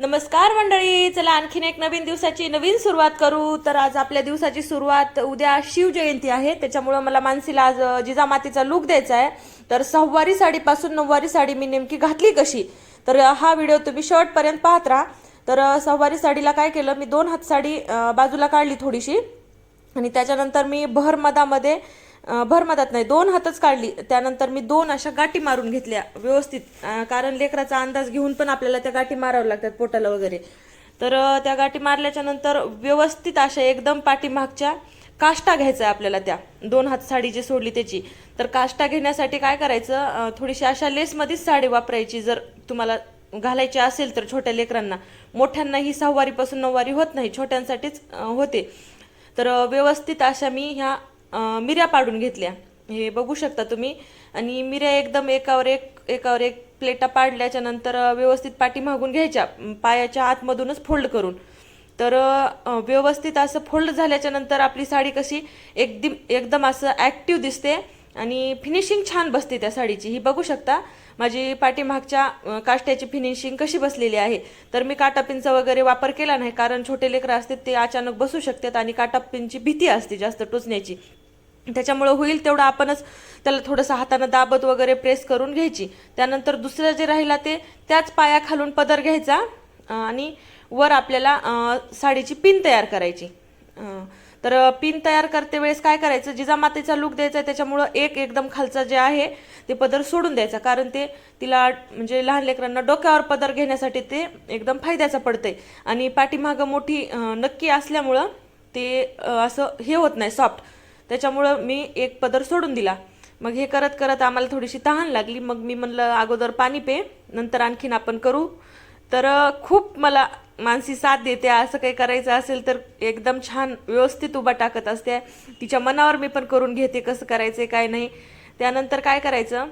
नमस्कार मंडळी चला आणखीन एक नवीन दिवसाची नवीन सुरुवात करू. तर आज आपल्या दिवसाची सुरुवात उद्या शिवजयंती आहे. त्याच्यामुळं मला मानसीला आज जिजामातीचा लुक द्यायचा आहे. तर सहावारी साडीपासून नऊवारी साडी मी नेमकी घातली कशी? तर हा व्हिडिओ तुम्ही शर्टपर्यंत पाहत राहा. तर अ, सहावारी साडीला काय केलं? मी दोन हात साडी बाजूला काढली थोडीशी. आणि त्याच्यानंतर मी बहरमदामध्ये अं, भरमदात नाही दोन हातच काढली. त्यानंतर मी दोन अशा गाठी मारून घेतल्या व्यवस्थित. कारण लेकराचा अंदाज घेऊन पण आपल्याला त्या गाठी माराव्या लागतात पोटाला वगैरे. तर त्या गाठी मारल्याच्या नंतर व्यवस्थित अशा एकदम पाठीमागच्या काष्टा घ्यायचा आहे आपल्याला त्या. दोन हात साडी जी सोडली त्याची. तर काष्टा घेण्यासाठी काय करायचं थोडीशी अशा लेसमध्येच साडी वापरायची. जर तुम्हाला घालायची असेल तर छोट्या लेकरांना. मोठ्यांना ही सहावारीपासून नऊवारी होत नाही छोट्यांसाठीच होते. तर व्यवस्थित अशा मी ह्या मिऱ्या पाडून घेतल्या. हे बघू शकता तुम्ही. आणि मिऱ्या एकदम एकावर एक एकावर एक प्लेटा पाडल्याच्या नंतर व्यवस्थित पाठी मागून घ्यायच्या पायाच्या आतमधूनच फोल्ड करून. तर व्यवस्थित असं फोल्ड झाल्याच्यानंतर आपली साडी कशी एकदम एकदम असं ॲक्टिव्ह दिसते आणि फिनिशिंग छान बसते त्या साडीची. ही बघू शकता माझी पाठीमागच्या काष्ट्याची फिनिशिंग कशी बसलेली आहे. तर मी काटापिनचा वगैरे वापर केला नाही कारण छोटे लेकरं असतात ते अचानक बसू शकतात आणि काटापिनची भीती असते जास्त टोचण्याची. त्याच्यामुळं होईल तेवढं आपणच त्याला थोडंसं हातानं दाबत वगैरे प्रेस करून घ्यायची. त्यानंतर दुसरं जे राहिला ते त्याच पाया खालून पदर घ्यायचा आणि वर आपल्याला साडीची पिन तयार करायची. तर पिन तयार करते वेळेस काय करायचं जिजामातेचा लुक द्यायचा आहे त्याच्यामुळं एक एकदम खालचा जे आहे ते पदर सोडून द्यायचा. कारण ते तिला म्हणजे लहान लेकरांना डोक्यावर पदर घेण्यासाठी ते एकदम फायद्याचं पडतंय. आणि पाठीमागं मोठी नक्की असल्यामुळं ते असं हे होत नाही सॉफ्ट त्याच्यामुळं मी एक पदर सोडून दिला. मग हे करत करत आम्हाला थोडीशी तहान लागली. मग मी म्हणलं अगोदर पाणी पे नंतर आणखीन आपण करू. तर खूप मला मानसी साथ देते. असं काही करायचं असेल तर एकदम छान व्यवस्थित उभा टाकत असते. तिच्या मनावर मी पण करून घेते कसं करायचं काय नाही. त्यानंतर काय करायचं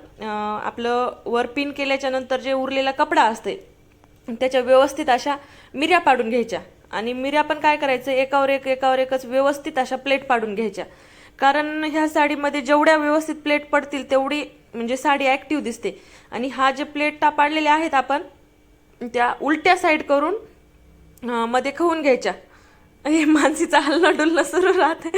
आपलं वर पिन केल्याच्यानंतर जे उरलेला कपडा असते त्याच्या व्यवस्थित अशा मिऱ्या पाडून घ्यायच्या. आणि मिऱ्या पण काय करायचं एकावर एक एकावर एकच व्यवस्थित अशा प्लेट पाडून घ्यायच्या. कारण ह्या साडीमध्ये जेवढ्या व्यवस्थित प्लेट पडतील तेवढी म्हणजे साडी ॲक्टिव्ह दिसते. आणि हा जे प्लेट पाडलेल्या आहेत आपण त्या उलट्या साईड करून मध्ये खवून घ्यायच्या. हे मानसीचा हलणं डुलणं सुरू राहते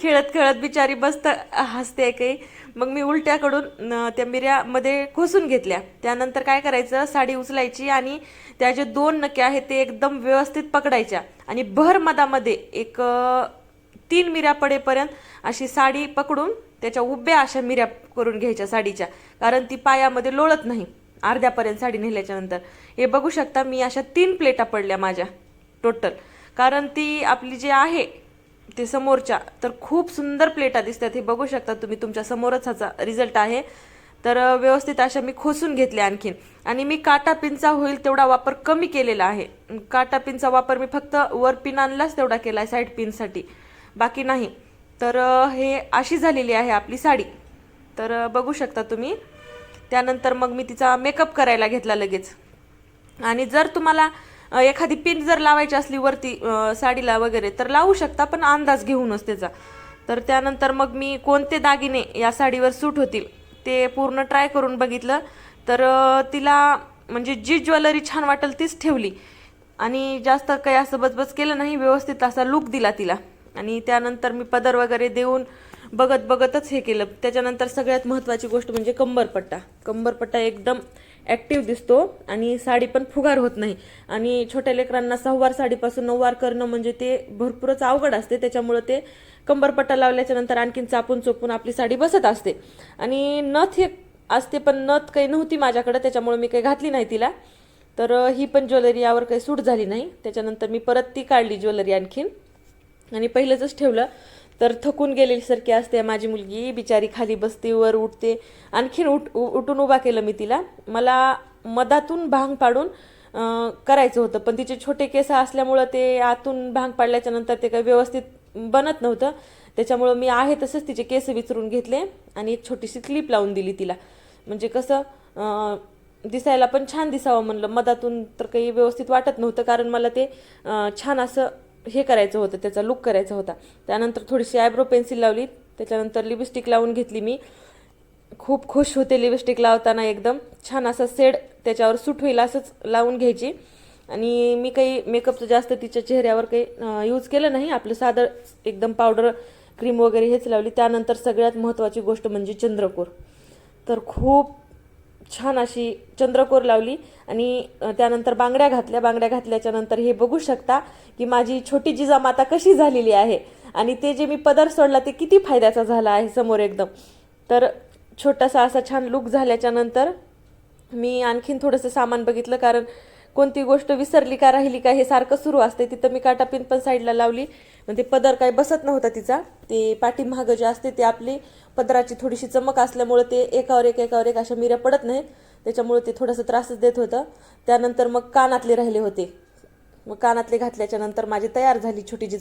खेळत खेळत बिचारी बसत हसते काही मग मी उलट्याकडून त्या मिऱ्यामध्ये खोसून घेतल्या. त्यानंतर काय करायचं साडी उचलायची आणि त्या जे दोन नक्या आहेत ते एकदम व्यवस्थित पकडायच्या. आणि भर मधामध्ये एक तीन मिऱ्या पडेपर्यंत अशी साडी पकडून त्याच्या उभ्या अशा मिऱ्या करून घ्यायच्या साडीच्या. कारण ती पायामध्ये लोळत नाही अर्ध्यापर्यंत साडी नेल्याच्यानंतर हे बघू शकता मी अशा तीन प्लेटा पडल्या माझ्या टोटल. कारण ती आपली जी आहे ते समोरच्या तर खूप सुंदर प्लेटा दिसतात. हे बघू शकता तुम्ही तुमच्या समोरच ह्याचा रिझल्ट आहे. तर व्यवस्थित अशा मी खोसून घेतल्या आणखीन. आणि मी काटा पिनचा होईल तेवढा वापर कमी केलेला आहे. काटा पिनचा वापर मी फक्त वर पिन आणलाच तेवढा केला आहे साईड पिनसाठी. बाकी नाही. तर हे अशी झालेली आहे आपली साडी. तर बघू शकता तुम्ही. त्यानंतर मग मी तिचा मेकअप करायला घेतला लगेच. आणि जर तुम्हाला एखादी पिन जर लावायची असली वरती साडीला वगैरे तर लावू शकता पण अंदाज घेऊनच त्याचा. तर त्यानंतर मग मी कोणते दागिने या साडीवर सूट होतील ते पूर्ण ट्राय करून बघितलं. तर तिला म्हणजे जी ज्वेलरी छान वाटेल तीच ठेवली. आणि जास्त काही असं बचबच केलं नाही व्यवस्थित असा लुक दिला तिला. आणि त्यानंतर मी पदर वगैरे देऊन बघत बघतच हे केलं. त्याच्यानंतर सगळ्यात महत्त्वाची गोष्ट म्हणजे कंबरपट्टा. कंबरपट्टा एकदम ॲक्टिव्ह दिसतो आणि साडी पण फुगार होत नाही. आणि छोट्या लेकरांना सहावार साडीपासून नऊवार करणं म्हणजे ते भरपूरच अवघड असते. त्याच्यामुळं ते कंबरपट्टा लावल्याच्या नंतर आणखीन चापून चोपून आपली साडी बसत असते. आणि नथ हे असते पण नथ काही नव्हती माझ्याकडं त्याच्यामुळे मी काही घातली नाही तिला. तर ही पण ज्वेलरी यावर काही सूट झाली नाही. त्याच्यानंतर मी परत ती काढली ज्वेलरी आणखीन. आणि पहिलंच ठेवलं. तर थकून गेलेली सारखी असते माझी मुलगी. बिचारी खाली बसते वर उठते. आणखीन उठ उ- उठून उभा केलं मी तिला. मला मधातून भांग पाडून करायचं होतं. पण तिचे छोटे केस असल्यामुळं ते आतून भांग पाडल्याच्या नंतर ते काही व्यवस्थित बनत नव्हतं. त्याच्यामुळं मी आहे तसंच तिचे केस विचरून घेतले आणि एक छोटीशी क्लिप लावून दिली तिला. म्हणजे कसं दिसायला पण छान दिसावं म्हणलं. मधातून तर काही व्यवस्थित वाटत नव्हतं कारण मला ते छान असं हे करायचं होतं त्याचा लुक करायचा होता. त्यानंतर थोडीशी आयब्रो पेन्सिल लावली. त्याच्यानंतर लिपस्टिक लावून घेतली मी. खूप खुश होते लिपस्टिक लावताना एकदम. छान असा सेड त्याच्यावर सूट होईल असंच लावून घ्यायची. आणि मी काही मेकअपचं जास्त तिच्या चेहऱ्यावर काही यूज केलं नाही. आपलं साधं एकदम पावडर क्रीम वगैरे हेच लावली. त्यानंतर सगळ्यात महत्त्वाची गोष्ट म्हणजे चंद्रकोर. तर खूप छान अशी चंद्रकोर लावली आणि त्यानंतर बांगड्या घातल्या. बांगड्या घातल्याच्या नंतर हे बघू शकता की माझी छोटी जिजामाता कशी झालेली आहे आणि ते जे मी पदर सोडला ते किती फायद्याचा झाला आहे समोर एकदम. तर छोटासा असा छान लुक झाल्याच्यानंतर मी आणखीन थोडंसं सामान बघितलं कारण कोणती गोष्ट विसरली का राहिली का हे सारखं सुरू असते तिथं मी काटापिन पण साईडला लावली. म्हणजे ते पदर काही बसत नव्हता तिचा. ते पाठीमागं जे असते ते आपली पदराची थोडीशी चमक असल्यामुळे ते एकावर एक एकावर एक अशा मिऱ्या पडत नाहीत. त्याच्यामुळे ते थोडंसं त्रासच देत होतं. त्यानंतर मग कानातले राहिले होते. मग कानातले घातल्याच्या नंतर माझी तयार झाली छोटी जी